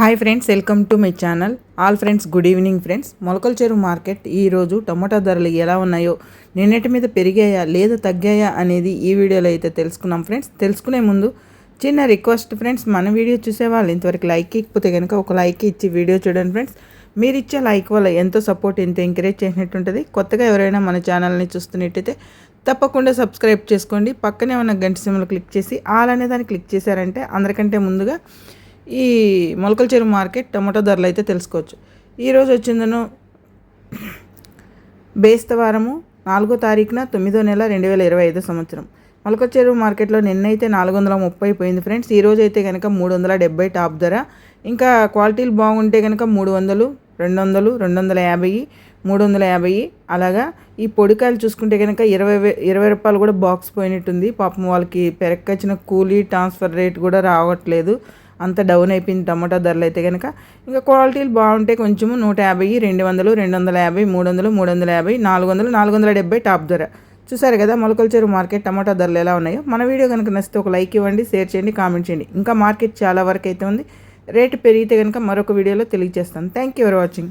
Hi friends welcome to my channel. All friends good evening friends. Molakala Cheruvu market ఈరోజు tomato ధరలు ఎలా ఉన్నాయో నిన్నటి మీద పెరిగాయా లేదా తగ్గాయా అనేది ఈ వీడియోలో అయితే తెలుసుకున్నాం ఫ్రెండ్స్. తెలుసుకునే ముందు చిన్న రిక్వెస్ట్ ఫ్రెండ్స్ మన వీడియో చూసే వాళ్ళు ఇంతవరకు లైక్ ఇకపోతే కనుక ఒక లైక్ ఇచ్చి వీడియో చూడండి ఫ్రెండ్స్. మీరు ఇచ్చే లైక్ వల్ల ఎంతో సపోర్ట్ ఎంతో ఎంకరేజ్ చేసినట్టు ఉంటుంది. కొత్తగా ఎవరైనా మన ఛానల్ని చూస్తున్నట్టయితే తప్పకుండా సబ్స్క్రైబ్ చేసుకోండి. పక్కనే ఉన్న గంట సిమ్లు క్లిక్ చేసి ఆల్ అనే దాన్ని క్లిక్ చేశారంటే అందరికంటే ముందుగా ఈ మొలకల చెరువు మార్కెట్ టమాటో ధరలు అయితే తెలుసుకోవచ్చు. ఈరోజు వచ్చిందను బేస్తవారము నాలుగో తారీఖున తొమ్మిదో నెల రెండు వేల ఇరవై ఐదో సంవత్సరం. మొలక చెరువు మార్కెట్లో నిన్నైతే నాలుగు వందల ముప్పై పోయింది ఫ్రెండ్స్. ఈరోజు అయితే కనుక మూడు వందల డెబ్బై టాప్ ధర. ఇంకా క్వాలిటీలు బాగుంటే కనుక మూడు వందలు రెండు వందలు రెండు వందల యాభై మూడు వందల యాభై. అలాగా ఈ పొడికాయలు చూసుకుంటే కనుక ఇరవై ఇరవై రూపాయలు కూడా బాక్స్ పోయినట్టుంది. పాపం వాళ్ళకి పెరక్కచ్చిన కూలీ ట్రాన్స్ఫర్ రేట్ కూడా రావట్లేదు. అంత డౌన్ అయిపోయింది టమాటా ధరలు అయితే కనుక ఇంకా క్వాలిటీలు బాగుంటే కొంచెము నూట యాభై రెండు వందలు రెండు వందల యాభై మూడు వందలు మూడు వందల యాభై నాలుగు వందలు నాలుగు వందల డెబ్బై టాప్ ధర. చూసారు కదా మొలకల చెరువు మార్కెట్ టమాటా ధరలు ఎలా ఉన్నాయో? మన వీడియో కనుక నచ్చితే ఒక లైక్ ఇవ్వండి షేర్ చేయండి కామెంట్ చేయండి. ఇంకా మార్కెట్ చాలా వరకు అయితే ఉంది. రేటు పెరిగితే కనుక మరొక వీడియోలో తెలియజేస్తాను. Thank you for watching